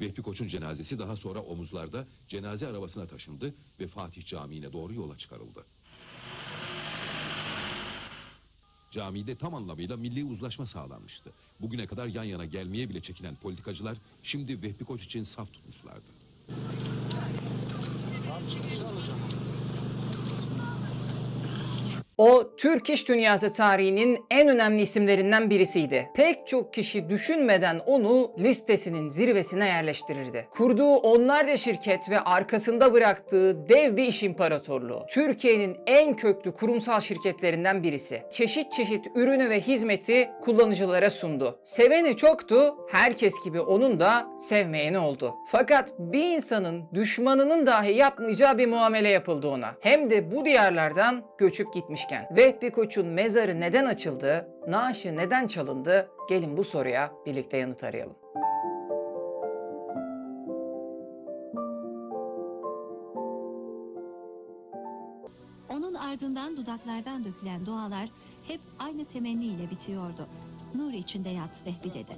Vehbi Koç'un cenazesi daha sonra omuzlarda cenaze arabasına taşındı ve Fatih Camii'ne doğru yola çıkarıldı. Camide tam anlamıyla milli uzlaşma sağlanmıştı. Bugüne kadar yan yana gelmeye bile çekinen politikacılar şimdi Vehbi Koç için saf tutmuşlardı. O Türk iş dünyası tarihinin en önemli isimlerinden birisiydi. Pek çok kişi düşünmeden onu listesinin zirvesine yerleştirirdi. Kurduğu onlarca şirket ve arkasında bıraktığı dev bir iş imparatorluğu. Türkiye'nin en köklü kurumsal şirketlerinden birisi. Çeşit çeşit ürünü ve hizmeti kullanıcılara sundu. Seveni çoktu, herkes gibi onun da sevmeyeni oldu. Fakat bir insanın düşmanının dahi yapmayacağı bir muamele yapıldı ona. Hem de bu diyarlardan göçüp gitmişken. Vehbi Koç'un mezarı neden açıldı, naaşı neden çalındı? Gelin bu soruya birlikte yanıt arayalım. Onun ardından dudaklardan dökülen dualar hep aynı temenniyle bitiyordu. Nur içinde yat Vehbi dedi.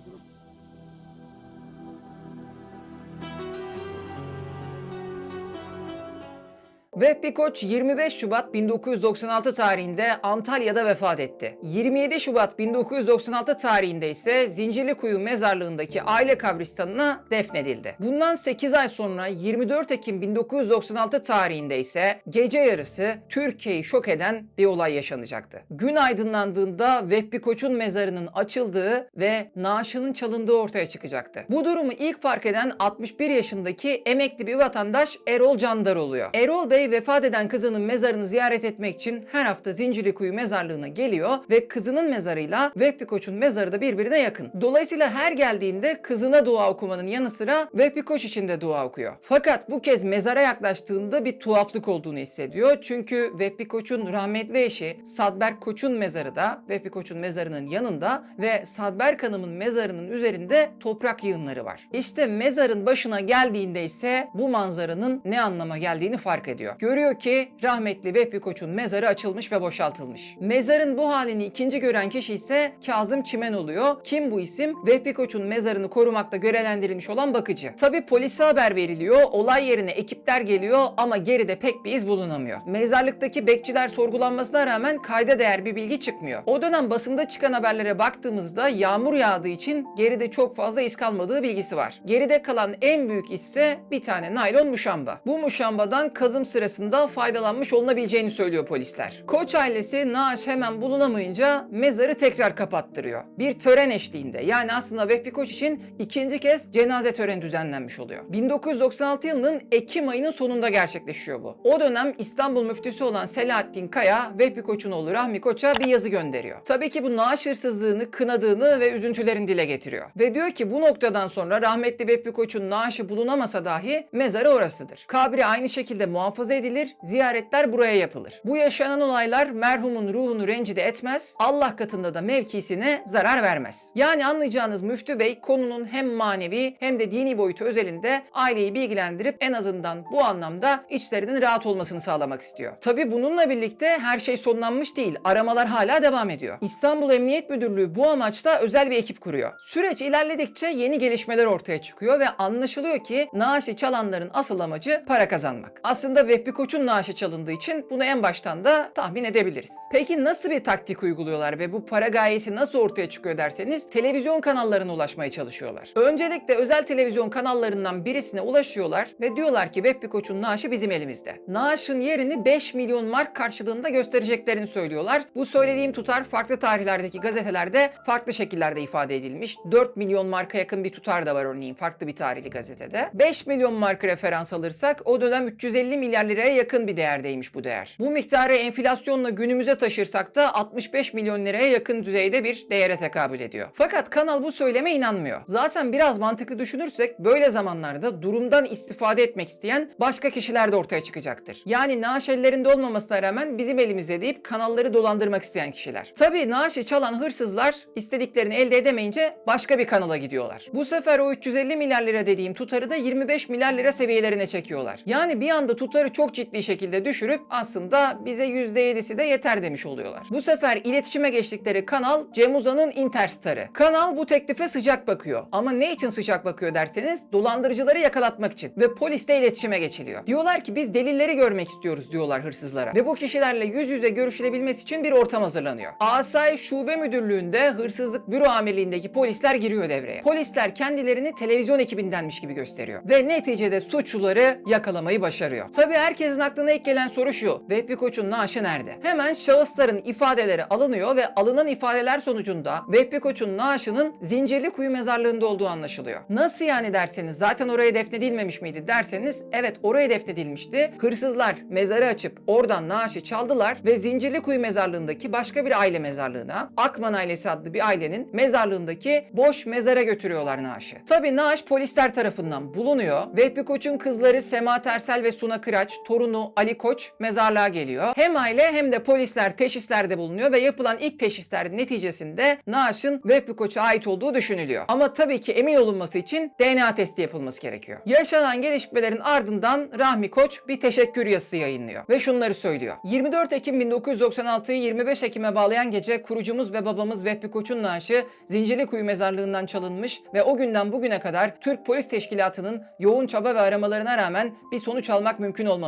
Vehbi Koç 25 Şubat 1996 tarihinde Antalya'da vefat etti. 27 Şubat 1996 tarihinde ise Zincirlikuyu mezarlığındaki aile kabristanına defnedildi. Bundan 8 ay sonra 24 Ekim 1996 tarihinde ise gece yarısı Türkiye'yi şok eden bir olay yaşanacaktı. Gün aydınlandığında Vehbi Koç'un mezarının açıldığı ve naaşının çalındığı ortaya çıkacaktı. Bu durumu ilk fark eden 61 yaşındaki emekli bir vatandaş Erol Candar oluyor. Erol Bey vefat eden kızının mezarını ziyaret etmek için her hafta Zincirlikuyu mezarlığına geliyor ve kızının mezarıyla Vehbi Koç'un mezarı da birbirine yakın. Dolayısıyla her geldiğinde kızına dua okumanın yanı sıra Vehbi Koç için de dua okuyor. Fakat bu kez mezara yaklaştığında bir tuhaflık olduğunu hissediyor. Çünkü Vehbi Koç'un rahmetli eşi Sadberk Koç'un mezarı da Vehbi Koç'un mezarının yanında ve Sadberk Hanım'ın mezarının üzerinde toprak yığınları var. İşte mezarın başına geldiğinde ise bu manzaranın ne anlama geldiğini fark ediyor. Görüyor ki rahmetli Vehbi Koç'un mezarı açılmış ve boşaltılmış. Mezarın bu halini ikinci gören kişi ise Kazım Çimen oluyor. Kim bu isim? Vehbi Koç'un mezarını korumakta görevlendirilmiş olan bakıcı. Tabi polise haber veriliyor, olay yerine ekipler geliyor ama geride pek bir iz bulunamıyor. Mezarlıktaki bekçiler sorgulanmasına rağmen kayda değer bir bilgi çıkmıyor. O dönem basında çıkan haberlere baktığımızda yağmur yağdığı için geride çok fazla iz kalmadığı bilgisi var. Geride kalan en büyük iz ise bir tane naylon muşamba. Bu muşambadan kazım sırasında faydalanmış olunabileceğini söylüyor polisler. Koç ailesi naaş hemen bulunamayınca mezarı tekrar kapattırıyor. Bir tören eşliğinde yani aslında Vehbi Koç için ikinci kez cenaze töreni düzenlenmiş oluyor. 1996 yılının Ekim ayının sonunda gerçekleşiyor bu. O dönem İstanbul müftüsü olan Selahattin Kaya, Vehbi Koç'un oğlu Rahmi Koç'a bir yazı gönderiyor. Tabii ki bu naaş hırsızlığını kınadığını ve üzüntülerini dile getiriyor. Ve diyor ki bu noktadan sonra rahmetli Vehbi Koç'un naaşı bulunamasa dahi mezarı orasıdır. Kabri aynı şekilde muhafaza edilir, ziyaretler buraya yapılır. Bu yaşanan olaylar merhumun ruhunu rencide etmez, Allah katında da mevkisine zarar vermez. Yani anlayacağınız Müftü Bey konunun hem manevi hem de dini boyutu özelinde aileyi bilgilendirip en azından bu anlamda içlerinin rahat olmasını sağlamak istiyor. Tabi bununla birlikte her şey sonlanmış değil. Aramalar hala devam ediyor. İstanbul Emniyet Müdürlüğü bu amaçla özel bir ekip kuruyor. Süreç ilerledikçe yeni gelişmeler ortaya çıkıyor ve anlaşılıyor ki naaşı çalanların asıl amacı para kazanmak. Aslında Vehbi Koç'un naaşı çalındığı için bunu en baştan da tahmin edebiliriz. Peki nasıl bir taktik uyguluyorlar ve bu para gayesi nasıl ortaya çıkıyor derseniz televizyon kanallarına ulaşmaya çalışıyorlar. Öncelikle özel televizyon kanallarından birisine ulaşıyorlar ve diyorlar ki Vehbi Koç'un naaşı bizim elimizde. Naaşın yerini 5 milyon mark karşılığında göstereceklerini söylüyorlar. Bu söylediğim tutar farklı tarihlerdeki gazetelerde farklı şekillerde ifade edilmiş. 4 milyon marka yakın bir tutar da var örneğin farklı bir tarihli gazetede. 5 milyon marka referans alırsak o dönem 350 milyar liraya yakın bir değerdeymiş bu değer. Bu miktarı enflasyonla günümüze taşırsak da 65 milyon liraya yakın düzeyde bir değere tekabül ediyor. Fakat kanal bu söyleme inanmıyor. Zaten biraz mantıklı düşünürsek böyle zamanlarda durumdan istifade etmek isteyen başka kişiler de ortaya çıkacaktır. Yani naaş ellerinde olmamasına rağmen bizim elimizde deyip kanalları dolandırmak isteyen kişiler. Tabii naaşı çalan hırsızlar istediklerini elde edemeyince başka bir kanala gidiyorlar. Bu sefer o 350 milyar lira dediğim tutarı da 25 milyar lira seviyelerine çekiyorlar. Yani bir anda tutarı çok çok ciddi şekilde düşürüp aslında bize %7'si de yeter demiş oluyorlar. Bu sefer iletişime geçtikleri kanal Cem Uzan'ın Interstar'ı. Kanal bu teklife sıcak bakıyor. Ama ne için sıcak bakıyor derseniz dolandırıcıları yakalatmak için ve polisle iletişime geçiliyor. Diyorlar ki biz delilleri görmek istiyoruz diyorlar hırsızlara. Ve bu kişilerle yüz yüze görüşülebilmesi için bir ortam hazırlanıyor. Asayiş Şube Müdürlüğü'nde hırsızlık büro amirliğindeki polisler giriyor devreye. Polisler kendilerini televizyon ekibindenmiş gibi gösteriyor. Ve neticede suçluları yakalamayı başarıyor. Tabii herkesin aklına ilk gelen soru şu. Vehbi Koç'un naaşı nerede? Hemen şahısların ifadeleri alınıyor ve alınan ifadeler sonucunda Vehbi Koç'un naaşının Zincirlikuyu mezarlığında olduğu anlaşılıyor. Nasıl yani derseniz zaten oraya defnedilmemiş miydi derseniz evet oraya defnedilmişti. Hırsızlar mezarı açıp oradan naaşı çaldılar ve Zincirlikuyu mezarlığındaki başka bir aile mezarlığına Akman ailesi adlı bir ailenin mezarlığındaki boş mezara götürüyorlar naaşı. Tabi naaş polisler tarafından bulunuyor. Vehbi Koç'un kızları Sema Tersel ve Suna Kıraç, torunu Ali Koç mezarlığa geliyor. Hem aile hem de polisler teşhislerde bulunuyor ve yapılan ilk teşhisler neticesinde naaşın Vehbi Koç'a ait olduğu düşünülüyor. Ama tabii ki emin olunması için DNA testi yapılması gerekiyor. Yaşanan gelişmelerin ardından Rahmi Koç bir teşekkür yazısı yayınlıyor ve şunları söylüyor. 24 Ekim 1996'yı 25 Ekim'e bağlayan gece kurucumuz ve babamız Vehbi Koç'un naaşı Zincirlikuyu mezarlığından çalınmış ve o günden bugüne kadar Türk Polis Teşkilatı'nın yoğun çaba ve aramalarına rağmen bir sonuç almak mümkün olmamıştır.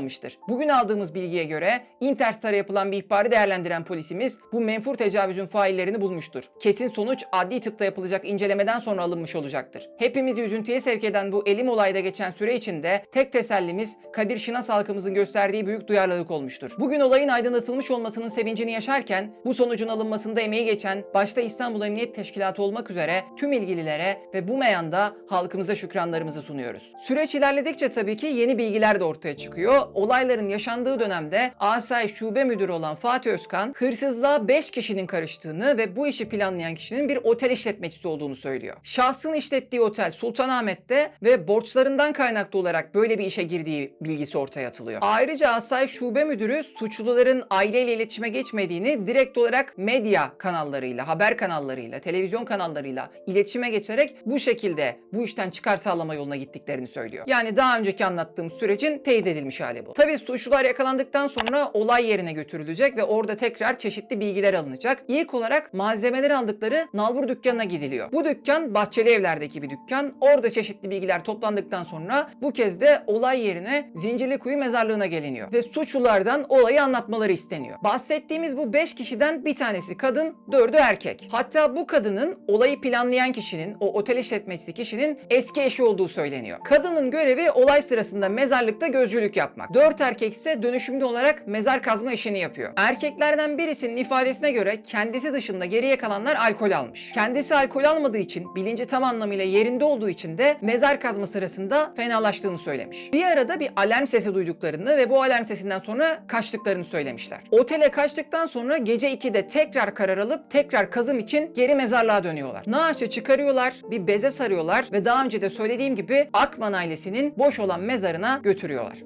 Bugün aldığımız bilgiye göre Interstar'a yapılan bir ihbarı değerlendiren polisimiz bu menfur tecavüzün faillerini bulmuştur. Kesin sonuç adli tıpta yapılacak incelemeden sonra alınmış olacaktır. Hepimizi üzüntüye sevk eden bu elim olayda geçen süre içinde tek tesellimiz Kadir Şinas halkımızın gösterdiği büyük duyarlılık olmuştur. Bugün olayın aydınlatılmış olmasının sevincini yaşarken bu sonucun alınmasında emeği geçen başta İstanbul Emniyet Teşkilatı olmak üzere tüm ilgililere ve bu meyanda halkımıza şükranlarımızı sunuyoruz. Süreç ilerledikçe tabii ki yeni bilgiler de ortaya çıkıyor. Olayların yaşandığı dönemde Asay Şube Müdürü olan Fatih Özkan hırsızlığa 5 kişinin karıştığını ve bu işi planlayan kişinin bir otel işletmecisi olduğunu söylüyor. Şahsın işlettiği otel Sultanahmet'te ve borçlarından kaynaklı olarak böyle bir işe girdiği bilgisi ortaya atılıyor. Ayrıca Asay Şube Müdürü suçluların aileyle iletişime geçmediğini direkt olarak medya kanallarıyla, haber kanallarıyla, televizyon kanallarıyla iletişime geçerek bu şekilde bu işten çıkar sağlama yoluna gittiklerini söylüyor. Yani daha önceki anlattığım sürecin teyit edilmiş hali bu. Tabii suçlular yakalandıktan sonra olay yerine götürülecek ve orada tekrar çeşitli bilgiler alınacak. İlk olarak malzemeleri aldıkları nalbur dükkanına gidiliyor. Bu dükkan Bahçeli Evler'deki bir dükkan. Orada çeşitli bilgiler toplandıktan sonra bu kez de olay yerine Zincirlikuyu mezarlığına geliniyor ve suçlulardan olayı anlatmaları isteniyor. Bahsettiğimiz bu 5 kişiden bir tanesi kadın, dördü erkek. Hatta bu kadının olayı planlayan kişinin, o otel işletmecisi kişinin eski eşi olduğu söyleniyor. Kadının görevi olay sırasında mezarlıkta gözcülük yapmak. Dört erkek ise dönüşümlü olarak mezar kazma işini yapıyor. Erkeklerden birisinin ifadesine göre kendisi dışında geriye kalanlar alkol almış. Kendisi alkol almadığı için, bilinci tam anlamıyla yerinde olduğu için de mezar kazma sırasında fenalaştığını söylemiş. Bir arada bir alarm sesi duyduklarını ve bu alarm sesinden sonra kaçtıklarını söylemişler. Otele kaçtıktan sonra gece 2'de tekrar karar alıp tekrar kazım için geri mezarlığa dönüyorlar. Naaşı çıkarıyorlar, bir beze sarıyorlar ve daha önce de söylediğim gibi Akman ailesinin boş olan mezarına götürüyorlar.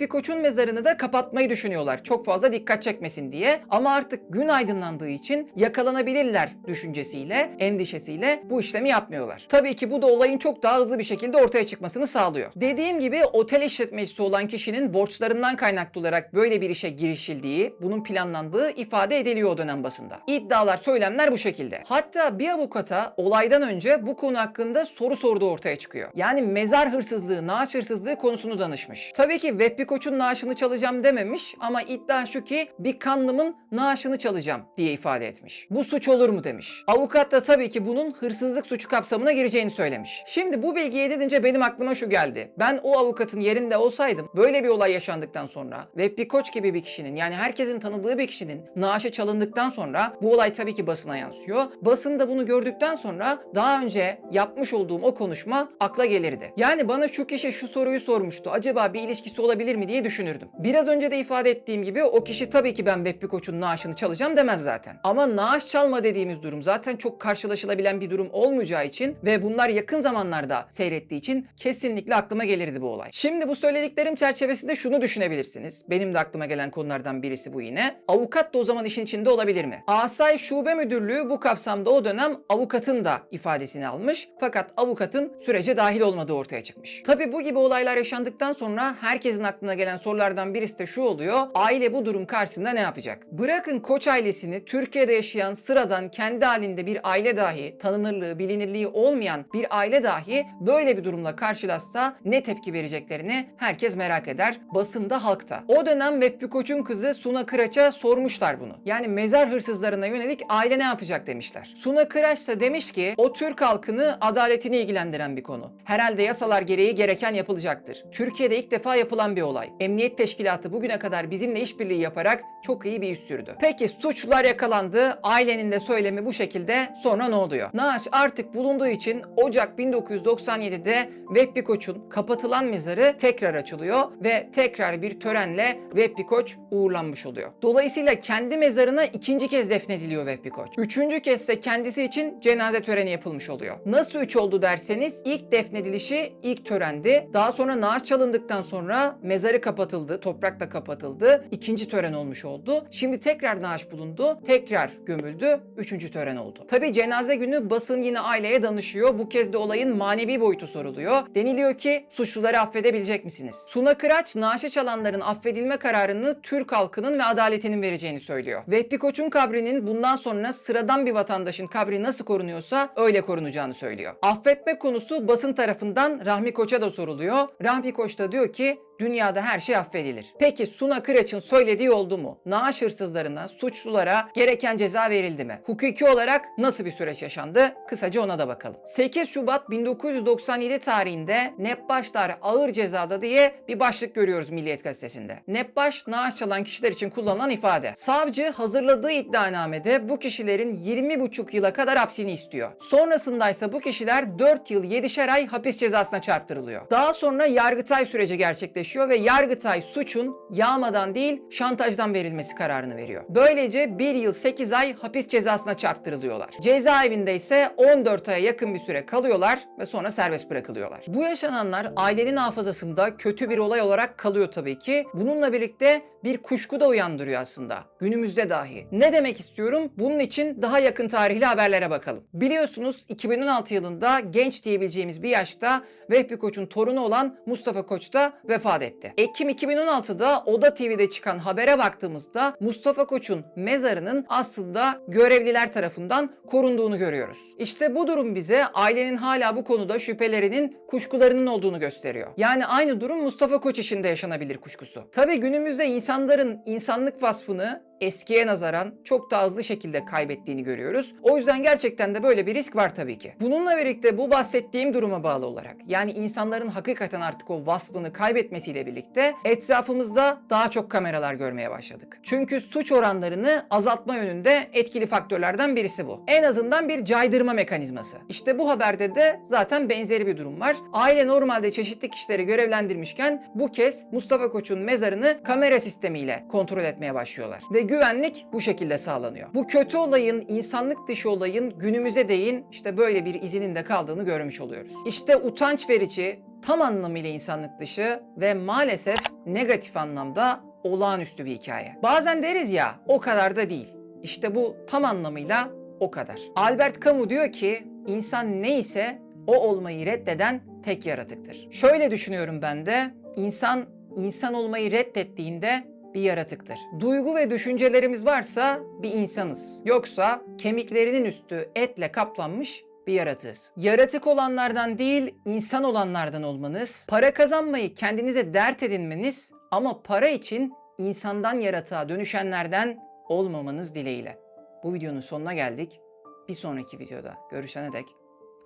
Tabii Vehbi Koç'un mezarını da kapatmayı düşünüyorlar. Çok fazla dikkat çekmesin diye. Ama artık gün aydınlandığı için yakalanabilirler düşüncesiyle, endişesiyle bu işlemi yapmıyorlar. Tabii ki bu da olayın çok daha hızlı bir şekilde ortaya çıkmasını sağlıyor. Dediğim gibi otel işletmecisi olan kişinin borçlarından kaynaklı olarak böyle bir işe girişildiği, bunun planlandığı ifade ediliyor o dönem basında. İddialar, söylemler bu şekilde. Hatta bir avukata olaydan önce bu konu hakkında soru sorduğu ortaya çıkıyor. Yani mezar hırsızlığı, naaş hırsızlığı konusunu danışmış. Tabii ki Vehbi Koç'un naaşını çalacağım dememiş ama iddia şu ki bir kanlımın naaşını çalacağım diye ifade etmiş. Bu suç olur mu demiş. Avukat da tabii ki bunun hırsızlık suçu kapsamına gireceğini söylemiş. Şimdi bu bilgiyi edince benim aklıma şu geldi. Ben o avukatın yerinde olsaydım böyle bir olay yaşandıktan sonra Vehbi Koç gibi bir kişinin yani herkesin tanıdığı bir kişinin naaşı çalındıktan sonra bu olay tabii ki basına yansıyor. Basın da bunu gördükten sonra daha önce yapmış olduğum o konuşma akla gelirdi. Yani bana şu kişi şu soruyu sormuştu. Acaba bir ilişkisi olabilir mi diye düşünürdüm. Biraz önce de ifade ettiğim gibi o kişi tabii ki ben Vehbi Koç'un naaşını çalacağım demez zaten. Ama naaş çalma dediğimiz durum zaten çok karşılaşılabilen bir durum olmayacağı için ve bunlar yakın zamanlarda seyrettiği için kesinlikle aklıma gelirdi bu olay. Şimdi bu söylediklerim çerçevesinde şunu düşünebilirsiniz. Benim de aklıma gelen konulardan birisi bu yine. Avukat da o zaman işin içinde olabilir mi? Asay Şube Müdürlüğü bu kapsamda o dönem avukatın da ifadesini almış. Fakat avukatın sürece dahil olmadığı ortaya çıkmış. Tabi bu gibi olaylar yaşandıktan sonra herkesin aklına aklına gelen sorulardan birisi de şu oluyor. Aile bu durum karşısında ne yapacak? Bırakın Koç ailesini Türkiye'de yaşayan sıradan kendi halinde bir aile dahi tanınırlığı, bilinirliği olmayan bir aile dahi böyle bir durumla karşılaşsa ne tepki vereceklerini herkes merak eder. Basında halkta. O dönem Vehbi Koç'un kızı Suna Kıraç'a sormuşlar bunu. Yani mezar hırsızlarına yönelik aile ne yapacak demişler. Suna Kıraç da demiş ki o Türk halkını adaletini ilgilendiren bir konu. Herhalde yasalar gereği gereken yapılacaktır. Türkiye'de ilk defa yapılan bir olay. Emniyet teşkilatı bugüne kadar bizimle işbirliği yaparak çok iyi bir iş sürdü. Peki suçlular yakalandı. Ailenin de söylemi bu şekilde. Sonra ne oluyor? Naaş artık bulunduğu için Ocak 1997'de Vehbi Koç'un kapatılan mezarı tekrar açılıyor ve tekrar bir törenle Vehbi Koç uğurlanmış oluyor. Dolayısıyla kendi mezarına ikinci kez defnediliyor Vehbi Koç. Üçüncü kez de kendisi için cenaze töreni yapılmış oluyor. Nasıl üç oldu derseniz ilk defnedilişi ilk törendi. Daha sonra naaş çalındıktan sonra mezarı kapatıldı, toprakla kapatıldı. İkinci tören olmuş oldu. Şimdi tekrar naaş bulundu, tekrar gömüldü. Üçüncü tören oldu. Tabi cenaze günü basın yine aileye danışıyor. Bu kez de olayın manevi boyutu soruluyor. Deniliyor ki suçluları affedebilecek misiniz? Suna Kıraç naaşı çalanların affedilme kararını Türk halkının ve adaletinin vereceğini söylüyor. Vehbi Koç'un kabrinin bundan sonra sıradan bir vatandaşın kabri nasıl korunuyorsa öyle korunacağını söylüyor. Affetme konusu basın tarafından Rahmi Koç'a da soruluyor. Rahmi Koç da diyor ki dünyada her şey affedilir. Peki Suna Kıraç'ın söylediği oldu mu? Naaş hırsızlarına, suçlulara gereken ceza verildi mi? Hukuki olarak nasıl bir süreç yaşandı? Kısaca ona da bakalım. 8 Şubat 1997 tarihinde Nepbaşlar ağır cezada diye bir başlık görüyoruz Milliyet Gazetesi'nde. Nepbaş, naaş çalan kişiler için kullanılan ifade. Savcı hazırladığı iddianamede bu kişilerin 20,5 yıla kadar hapsini istiyor. Sonrasında ise bu kişiler 4 yıl 7'şer ay hapis cezasına çarptırılıyor. Daha sonra Yargıtay süreci gerçekleşiyor ve Yargıtay suçun yağmadan değil şantajdan verilmesi kararını veriyor. Böylece 1 yıl 8 ay hapis cezasına çarptırılıyorlar. Cezaevinde ise 14 aya yakın bir süre kalıyorlar ve sonra serbest bırakılıyorlar. Bu yaşananlar ailenin hafızasında kötü bir olay olarak kalıyor tabii ki. Bununla birlikte bir kuşku da uyandırıyor aslında. Günümüzde dahi. Ne demek istiyorum? Bunun için daha yakın tarihli haberlere bakalım. Biliyorsunuz 2016 yılında genç diyebileceğimiz bir yaşta Vehbi Koç'un torunu olan Mustafa Koç da vefat etti. Ekim 2016'da Oda TV'de çıkan habere baktığımızda Mustafa Koç'un mezarının aslında görevliler tarafından korunduğunu görüyoruz. İşte bu durum bize ailenin hala bu konuda şüphelerinin, kuşkularının olduğunu gösteriyor. Yani aynı durum Mustafa Koç için de yaşanabilir kuşkusu. Tabii günümüzde insanların insanlık vasfını eskiye nazaran çok daha hızlı şekilde kaybettiğini görüyoruz. O yüzden gerçekten de böyle bir risk var tabii ki. Bununla birlikte bu bahsettiğim duruma bağlı olarak yani insanların hakikaten artık o vasfını kaybetmesiyle birlikte etrafımızda daha çok kameralar görmeye başladık. Çünkü suç oranlarını azaltma yönünde etkili faktörlerden birisi bu. En azından bir caydırma mekanizması. İşte bu haberde de zaten benzeri bir durum var. Aile normalde çeşitli kişileri görevlendirmişken bu kez Mustafa Koç'un mezarını kamera sistemiyle kontrol etmeye başlıyorlar. Ve güvenlik bu şekilde sağlanıyor. Bu kötü olayın, insanlık dışı olayın günümüze değin işte böyle bir izinin de kaldığını görmüş oluyoruz. İşte utanç verici, tam anlamıyla insanlık dışı ve maalesef negatif anlamda olağanüstü bir hikaye. Bazen deriz ya o kadar da değil. İşte bu tam anlamıyla o kadar. Albert Camus diyor ki insan neyse o olmayı reddeden tek yaratıktır. Şöyle düşünüyorum ben de insan insan olmayı reddettiğinde bir yaratıktır. Duygu ve düşüncelerimiz varsa bir insanız. Yoksa kemiklerinin üstü etle kaplanmış bir yaratığız. Yaratık olanlardan değil, insan olanlardan olmanız, para kazanmayı kendinize dert edinmeniz ama para için insandan yaratığa dönüşenlerden olmamanız dileğiyle. Bu videonun sonuna geldik. Bir sonraki videoda görüşene dek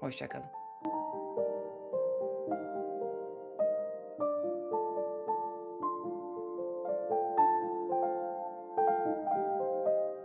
hoşçakalın.